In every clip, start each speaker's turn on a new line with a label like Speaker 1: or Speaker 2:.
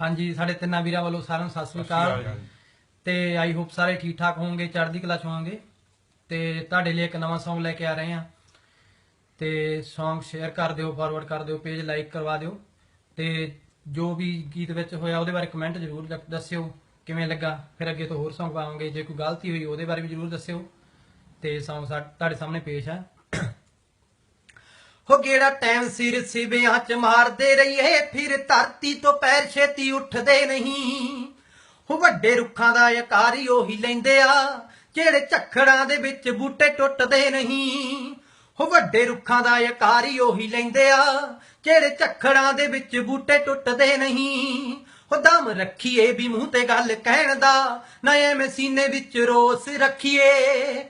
Speaker 1: ਹਾਂਜੀ ਸਾਡੇ ਤਿੰਨਾਂ ਵੀਰਾਂ ਵੱਲੋਂ ਸਾਰਿਆਂ ਨੂੰ ਸਤਿ ਸ੍ਰੀ ਅਕਾਲ। ਤੇ ਆਈ ਹੋਪ ਸਾਰੇ ਠੀਕ ਠਾਕ ਹੋਵੋਗੇ ਚੜ੍ਹਦੀ ਕਲਾ ਚ ਹੋਵੋਗੇ। ਤੇ ਤੁਹਾਡੇ ਲਈ ਇੱਕ ਨਵਾਂ Song ਲੈ ਕੇ ਆ ਰਹੇ ਹਾਂ। ਤੇ Song ਸ਼ੇਅਰ ਕਰ ਦਿਓ ਫਾਰਵਰਡ ਕਰ ਦਿਓ ਪੇਜ ਲਾਈਕ ਕਰਵਾ ਦਿਓ। ਤੇ ਜੋ ਵੀ ਗੀਤ ਵਿੱਚ ਹੋਇਆ ਉਹਦੇ ਬਾਰੇ ਕਮੈਂਟ ਜ਼ਰੂਰ ਦੱਸਿਓ ਕਿਵੇਂ ਲੱਗਾ। ਫਿਰ ਅੱਗੇ ਤੋਂ ਹੋਰ Song ਪਾਵਾਂਗੇ। ਜੇ ਕੋਈ ਗਲਤੀ ਹੋਈ ਉਹਦੇ ਬਾਰੇ ਵੀ ਜ਼ਰੂਰ ਦੱਸਿਓ। ਤੇ Song ਤੁਹਾਡੇ ਸਾਹਮਣੇ ਪੇਸ਼ ਹੈ। ਹੋ ਕਿਹੜਾ ਟਾਈਮ ਸਿਰ ਸਿਵਿਆਂ ਚ ਮਾਰਦੇ ਰਹੀਏ, ਫਿਰ ਧਰਤੀ ਤੋਂ ਪੈਰ ਛੇਤੀ ਉੱਠਦੇ ਨਹੀਂ। ਹੋ ਵੱਡੇ ਰੁੱਖਾਂ ਦਾ ਆਕਾਰ ਉਹੀ ਲੈਂਦੇ ਆ, ਜਿਹੜੇ ਝੱਖੜਾਂ ਦੇ ਵਿੱਚ ਬੂਟੇ ਟੁੱਟਦੇ ਨਹੀਂ। ਹੋ ਵੱਡੇ ਰੁੱਖਾਂ ਦਾ ਆਕਾਰ ਉਹੀ ਲੈਂਦੇ ਆ, ਜਿਹੜੇ ਝੱਖੜਾਂ ਦੇ ਵਿੱਚ ਬੂਟੇ ਟੁੱਟਦੇ ਨਹੀਂ। ਹੋ ਦਮ ਰੱਖੀਏ ਵੀ ਮੂੰਹ ਤੇ ਗੱਲ ਕਹਿਣ ਦਾ, ਨਾ ਐਵੇਂ ਸੀਨੇ ਵਿੱਚ ਰੋਸ ਰੱਖੀਏ।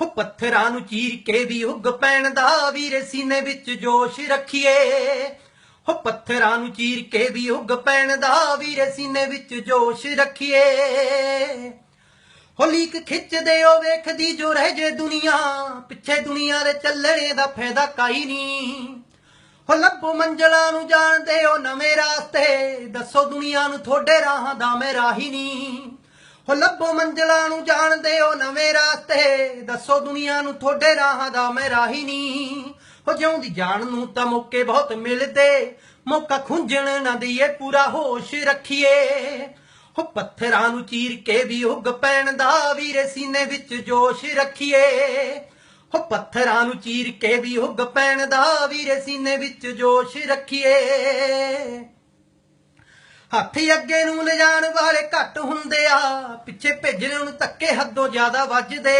Speaker 1: ਹੋ ਪੱਥਰਾਂ ਨੂੰ ਚੀਰ ਕੇ ਵੀ ਉੱਗ ਪੈਣ ਦਾ ਵੀਰੇ ਸੀਨੇ ਵਿੱਚ ਜੋਸ਼ ਰੱਖੀਏ। ਹੋ ਪੱਥਰਾਂ ਨੂੰ ਚੀਰ ਕੇ ਵੀ ਉੱਗ ਪੈਣ ਦਾ ਵੀਰੇ ਸੀਨੇ ਵਿੱਚ ਜੋਸ਼ ਰੱਖੀਏ। ਹੋ ਲੀਕ ਖਿੱਚਦੇ ਉਹ ਵੇਖਦੀ ਜੋ ਰਹਿ ਜੇ ਦੁਨੀਆ, ਪਿੱਛੇ ਦੁਨੀਆ ਦੇ ਚੱਲਣੇ ਦਾ ਫਾਇਦਾ ਕਾਈ ਨਹੀਂ ਹੋ ਲੱਭੋ ਮੰਜ਼ਲਾਂ ਨੂੰ ਜਾਣਦੇ ਓ ਨਵੇਂ ਰਾਸਤੇ, ਦੱਸੋ ਦੁਨੀਆ ਨੂੰ ਤੁਹਾਡੇ ਰਾਹਾਂ ਦਾ ਮੈਂ ਰਾਹੀ ਨਹੀਂ ਹੋ ਲੱਭੋ ਮੰਜ਼ਲਾਂ ਨੂੰ ਜਾਣਦੇ ਹੋ ਨਵੇਂ ਰਾਸਤੇ। ਦੱਸੋ ਦੁਨੀਆ ਨੂੰ ਤੁਹਾਡੇ ਰਾਹਾਂ ਦਾ ਮੈਂ ਰਾਹੀ ਨਹੀਂ ਹੋ ਜਿਉਂਦੀ ਜਾਣ ਨੂੰ ਤਾਂ ਮੌਕੇ ਬਹੁਤ ਮਿਲਦੇ। ਮੌਕਾ ਖੁੰਝਣ ਨਾ ਦਈਏ, ਪੂਰਾ ਹੋਸ਼ ਰੱਖੀਏ। ਹੋ ਪੱਥਰਾਂ ਨੂੰ ਚੀਰ ਕੇ ਵੀ ਉੱਗ ਪੈਣ ਦਾ ਵੀਰੇ ਸੀਨੇ ਵਿੱਚ ਜੋਸ਼ ਰੱਖੀਏ। ਹੋ ਪੱਥਰਾਂ ਨੂੰ ਚੀਰ ਕੇ ਵੀ ਉੱਗ ਪੈਣ ਦਾ ਵੀਰੇ ਸੀਨੇ ਵਿੱਚ ਜੋਸ਼ ਰੱਖੀਏ। ਹੱਥ ਅੱਗੇ ਨੂੰ ਲਿਜਾਣ ਵਾਲੇ ਘੱਟ ਹੁੰਦੇ ਆ। ਪਿੱਛੇ ਭੇਜਣ ਨੂੰ ਧੱਕੇ ਹੱਦੋਂ ਜ਼ਿਆਦਾ ਵੱਜਦੇ।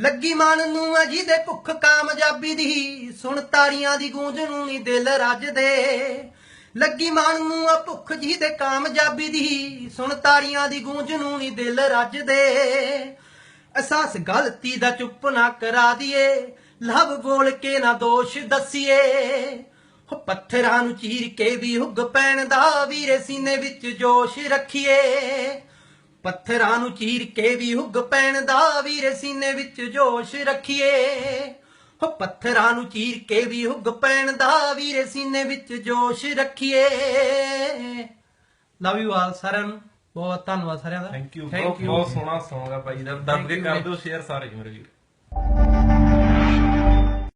Speaker 1: ਲੱਗੀ ਮਨ ਨੂੰ ਆ ਜਿਹਦੇ ਭੁੱਖ ਕਾਮਯਾਬੀ ਦੀ, ਸੁਣ ਤਾੜੀਆਂ ਦੀ ਗੂੰਜ ਨੂੰ ਨਹੀਂ ਦਿਲ ਰੱਜਦੇ। ਲੱਗੀ ਮਨ ਨੂੰ ਆ ਭੁੱਖ ਜਿਹਦੇ ਕਾਮਯਾਬੀ ਦੀ, ਸੁਣ ਤਾੜੀਆਂ ਦੀ ਗੂੰਜ ਨੂੰ ਨਹੀਂ ਦਿਲ ਰੱਜਦੇ। ਅਹਿਸਾਸ ਗਲਤੀ ਦਾ ਚੁੱਪ ਨਾ ਕਰਾ ਦਈਏ ਲਵ ਬੋਲ ਕੇ ਨਾ ਦੋਸ਼ ਦਸੀਏ। ਹੋ ਪੱਥਰਾਂ ਨੂੰ ਚੀਰ ਕੇ ਵੀ ਉੱਗ ਪੈਣ ਦਾ ਵੀਰੇ ਸੀਨੇ ਵਿੱਚ ਜੋਸ਼ ਰੱਖੀਏ। ਪੱਥਰਾਂ ਨੂੰ ਚੀਰ ਕੇ ਵੀ ਉੱਗ ਪੈਣ ਦਾ ਵੀਰੇ ਸੀਨੇ ਵਿੱਚ ਜੋਸ਼ ਰੱਖੀਏ। ਹੋ ਪੱਥਰਾਂ ਨੂੰ ਚੀਰ ਕੇ ਵੀ ਉੱਗ ਪੈਣ ਦਾ ਵੀਰੇ ਸੀਨੇ ਵਿੱਚ ਜੋਸ਼ ਰੱਖੀਏ। ਲਵ ਯੂ ਆਲ ਸਾਰਿਆਂ ਨੂੰ। ਬਹੁਤ ਧੰਨਵਾਦ ਸਾਰਿਆਂ ਦਾ।
Speaker 2: ਥੈਂਕ ਯੂ ਬਹੁਤ ਸੋਹਣਾ Song ਆ ਭਾਈ ਦਾ। ਦੱਬ ਕੇ ਕਰ। ਦਿਓ ਸ਼ੇਅਰ ਸਾਰੇ ਜੀ ਮੇਰੇ ਵੀਰ।